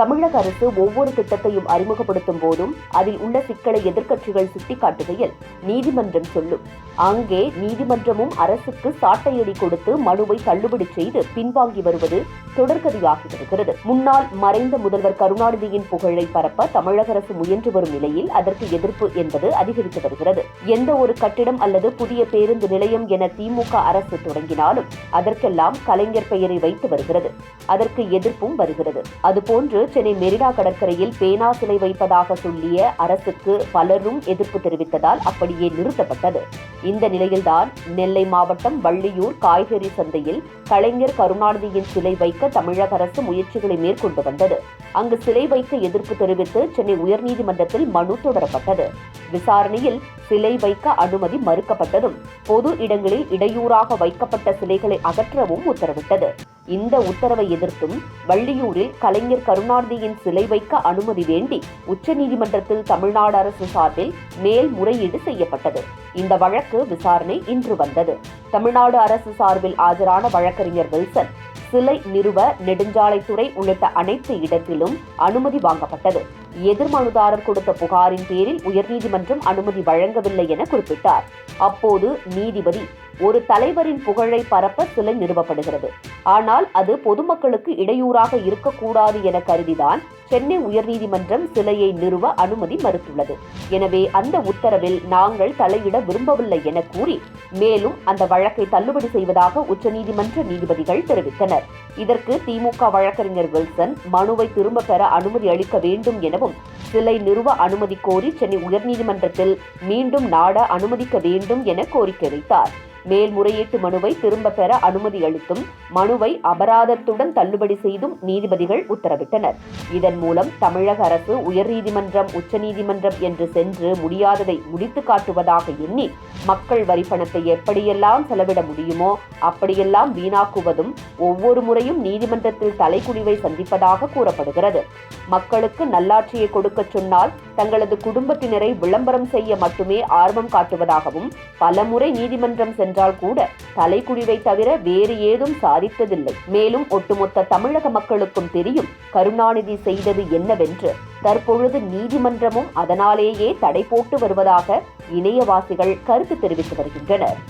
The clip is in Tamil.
தமிழக அரசு ஒவ்வொரு திட்டத்தையும் அறிமுகப்படுத்தும் போதும் அதில் உள்ள சிக்கலை எதிர்க்கட்சிகள் சுட்டிக்காட்டுகையில் நீதிமன்றம் சொல்லும். அங்கே நீதிமன்றமும் அரசுக்கு சாட்டையடி கொடுத்து மனுவை தள்ளுபடி செய்து பின்வாங்கி வருவது தொடர்கதியாகி வருகிறது. முன்னாள் மறைந்த முதல்வர் கருணாநிதியின் புகழை பரப்ப தமிழக அரசு முயன்று வரும் நிலையில் அதற்கு எதிர்ப்பு என்பது அதிகரித்து வருகிறது. எந்த ஒரு கட்டிடம் அல்லது புதிய பேருந்து நிலையம் என திமுக அரசு தொடங்கினாலும் அதற்கெல்லாம் கலைஞர் பெயரை வைத்து வருகிறது. அதற்கு எதிர்ப்பும் வருகிறது. அதுபோன்று சென்னை மெரினா கடற்கரையில் பேனா சிலை வைப்பதாக சொல்லிய அரசுக்கு பலரும் எதிர்ப்பு தெரிவித்ததால் அப்படியே நிறுத்தப்பட்டது. இந்த நிலையில்தான் நெல்லை மாவட்டம் வள்ளியூர் காய்கறி சந்தையில் கலைஞர் கருணாநிதியின் சிலை வைக்க தமிழக அரசு முயற்சிகளை மேற்கொண்டு வந்தது. அங்கு சிலை வைக்க எதிர்ப்பு தெரிவித்து சென்னை உயர்நீதிமன்றத்தில் மனு தொடரப்பட்டது. விசாரணையில் சிலை வைக்க அனுமதி மறுக்கப்பட்டதும் பொது இடங்களில் இடையூறாக வைக்கப்பட்ட சிலைகளை அகற்றவும் உத்தரவிட்டது. இந்த உத்தரவை எதிர்த்தும் வள்ளியூரில் கலைஞர் கருணாநிதியின் சிலை வைக்க அனுமதி வேண்டி உச்சநீதிமன்றத்தில் தமிழ்நாடு அரசு சார்பில் மேல்முறையீடு செய்யப்பட்டது. இந்த வழக்கு விசாரணை இன்று வந்தது. தமிழ்நாடு அரசு சார்பில் ஆஜரான வழக்கறிஞர் வில்சன் சிலை நிறுவ நெடுஞ்சாலைத்துறை உள்ளிட்ட அனைத்து இடத்திலும் அனுமதி வாங்கப்பட்டது. எதிர்மனுதாரர் கொடுத்த புகாரின் பேரில் உயர்நீதிமன்றம் அனுமதி வழங்கவில்லை என குறிப்பிட்டார். அப்போது நீதிபதி ஒரு தலைவரின் புகழை பரப்ப சிலை நிறுவப்படுகிறது. ஆனால் அது பொதுமக்களுக்கு இடையூறாக இருக்கக்கூடாது என கருதிதான் சென்னை உயர்நீதிமன்றம் சிலையை நிறுவ அனுமதி மறுத்துள்ளது. எனவே அந்த உத்தரவில் நாங்கள் தலையிட விரும்பவில்லை என கூறி மேலும் அந்த வழக்கை தள்ளுபடி செய்வதாக உச்சநீதிமன்ற நீதிபதிகள் தெரிவித்தனர். இதற்கு திமுக வழக்கறிஞர் வில்சன் மனுவை திரும்ப பெற அனுமதி அளிக்க வேண்டும் எனவும் சிலை நிறுவ அனுமதி கோரி சென்னை உயர்நீதிமன்றத்தில் மீண்டும் நாட அனுமதிக்க வேண்டும் என கோரிக்கை வைத்தார். மேல்முறையீட்டு மனுவை திரும்ப பெற அனுமதி அளித்தும் மனுவை அபராதத்துடன் தள்ளுபடி செய்தும் நீதிபதிகள் உத்தரவிட்டனர். இதன் மூலம் தமிழக அரசு உயர்நீதிமன்றம் உச்சநீதிமன்றம் என்று சென்று முடியாததை முடித்து காட்டுவதாக எண்ணி மக்கள் வரி பணத்தை எப்படியெல்லாம் செலவிட முடியுமோ அப்படியெல்லாம் வீணாக்குவதும் ஒவ்வொரு முறையும் நீதிமன்றத்தில் தலைக்குடிவை சந்திப்பதாக கூறப்படுகிறது. மக்களுக்கு நல்லாட்சியை கொடுக்கச் சொன்னால் தங்களது குடும்பத்தினரை விளம்பரம் செய்ய மட்டுமே ஆர்வம் காட்டுவதாகவும் பலமுறை நீதிமன்றம் சென்று என்றால் கூட தலைக்குடிவை தவிர வேறு ஏதும் சாதித்ததில்லை. மேலும் ஒட்டுமொத்த தமிழக மக்களுக்கும் தெரியும் கருணாநிதி செய்தது என்னவென்று. தற்பொழுது நீதிமன்றமும் அதனாலேயே தடை போட்டு வருவதாக இணையவாசிகள் கருத்து தெரிவித்து வருகின்றனர்.